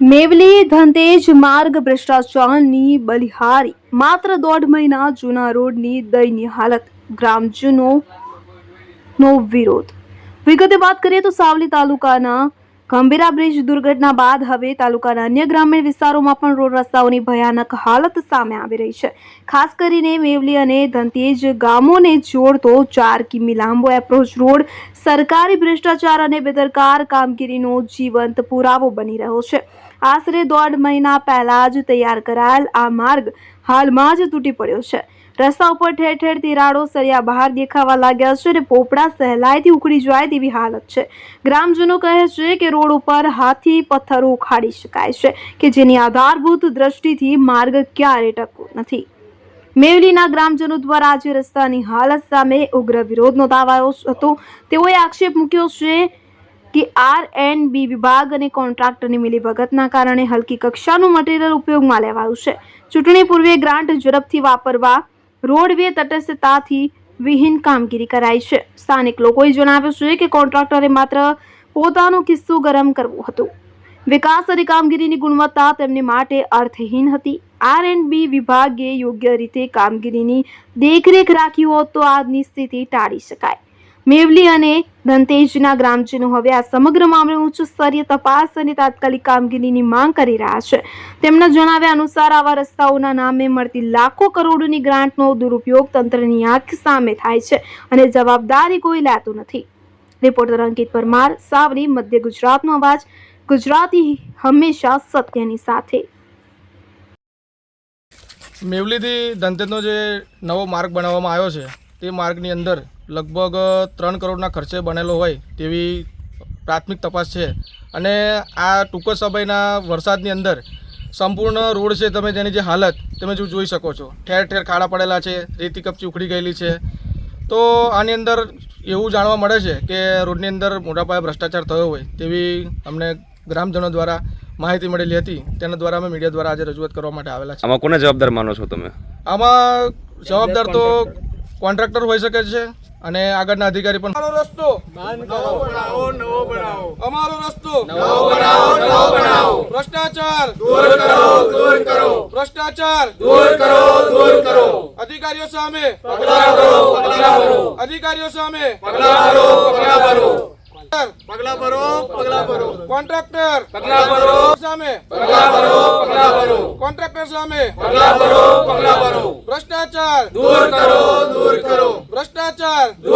મેવલી ધનતેજ માર્ગ ભ્રષ્ટાચારની બલિહારી. માત્ર દોઢ મહિના જૂના રોડની દયનીય હાલત ગ્રામજનો નો વિરોધ. વિગતે વાત કરીએ તો સાવલી તાલુકાના ગંભીરા બ્રિજ દુર્ઘટના બાદ હવે તાલુકાના અન્ય ગ્રામીણ વિસ્તારોમાં પણ રોડ રસ્તાઓની ભયાનક હાલત સામે આવી રહી છે. ખાસ કરીને મેવલી અને ધંતેજ ગામોને જોડતો ચાર કિમી લાંબો એપ્રોચ રોડ, સરકારી ભ્રષ્ટાચાર અને બેદરકાર કામગીરીનો જીવંત પુરાવો બની રહ્યો છે. આશરે દોઢ મહિના પહેલા જ તૈયાર કરાયેલ આ માર્ગ હાલમાં જ તૂટી પડ્યો છે. રસ્તા ઉપર ઠેર ઠેર તિરાડો સળિયા બહાર દેખાવા લાગ્યા છે અને પોપડા સહેલાઈથી ઉખડી જાય તેવી હાલત છે. ગ્રામજનો કહે છે કે રોડ ઉપર હાથી પથ્થરો ઉખાડી શકાય છે કે જેની આધારભૂત દ્રષ્ટિથી માર્ગ ક્યારે ટકવો નથી. મેવલીના ગ્રામજનો દ્વારા આજે રસ્તાની હાલત સામે ઉગ્ર વિરોધ નોંધાવાયો હતો. તેઓએ આક્ષેપ મૂક્યો છે કે આર એન્ડ બી વિભાગ અને કોન્ટ્રાક્ટરની મિલીભગતના કારણે હલકી કક્ષાનું મટીરીયલ ઉપયોગમાં લેવાયું છે. ચૂંટણી પૂર્વે ગ્રાન્ટ ઝડપથી વાપરવા રોડવે તટસ્થતાથી વિહીન કામગીરી કરાઈ છે. સ્થાનિક લોકોએ જણાવ્યું છે કે કોન્ટ્રાક્ટરે માત્ર પોતાનો કિસ્સો ગરમ કરવો હતો. વિકાસ અને કામગીરીની ગુણવત્તા તેમને માટે અર્થહીન હતી. આર એન્ડ બી વિભાગે યોગ્ય રીતે કામગીરીની દેખરેખ રાખી હોત તો આજની સ્થિતિ ટાળી શકાય. મેવલી અને ધનતેજના ગ્રામજનો હવે આ સમગ્ર મામલે ઉચ્ચ સ્તરીય તપાસ અને તાત્કાલિક કામગીરીની માંગ કરી રહ્યા છે. તેમના જણાવ્યા અનુસાર આવા રસ્તાઓના નામે મળતી લાખો કરોડોની ગ્રાન્ટનો દુરુપયોગ તંત્રની આંખ સામે થાય છે અને જવાબદારી કોઈ લેતું નથી. રિપોર્ટર અંકિત પરમાર, સાવરી, મધ્ય ગુજરાતનો અવાજ, ગુજરાતી હંમેશા સત્યની સાથે. મેવલીથી ધનતેજનો જે નવો માર્ગ બનાવવામાં આવ્યો છે, તે માર્ગની અંદર લગભગ ત્રણ કરોડના ખર્ચે બનેલો હોય તેવી પ્રાથમિક તપાસ છે. અને આ ટૂંક સમયના વરસાદની અંદર સંપૂર્ણ રોડ છે તમે તેની જે હાલત તમે જો જોઈ શકો છો. ઠેર ઠેર ખાડા પડેલા છે રેતી કપચી ઉખડી ગયેલી છે. તો આની અંદર એવું જાણવા મળે છે કે રોડની અંદર મોટા પાયે ભ્રષ્ટાચાર થયો હોય તેવી અમને ગ્રામજનો દ્વારા માહિતી મળેલી હતી. તેના દ્વારા અમે મીડિયા દ્વારા આજે રજૂઆત કરવા માટે આવેલા છે આમાં કોને જવાબદાર માનો છો તમે? આમાં જવાબદાર તો કોન્ટ્રાક્ટર હોઈ શકે છે અને આગળના અધિકારી પણ અમારો રસ્તો. અમારો રસ્તો. ભ્રષ્ટાચાર. ભ્રષ્ટાચાર. અધિકારીઓ સામે. અધિકારીઓ સામે. પગલા ભરો પગલા ભરો. કોન્ટ્રાક્ટર. પગલા ભરો. સામે. પગલા ભરો પગલા ભરો. કોન્ટ્રાક્ટર સામે. પગલા ભરો પગલા ભરો. ભ્રષ્ટાચાર. દૂર કરો દૂર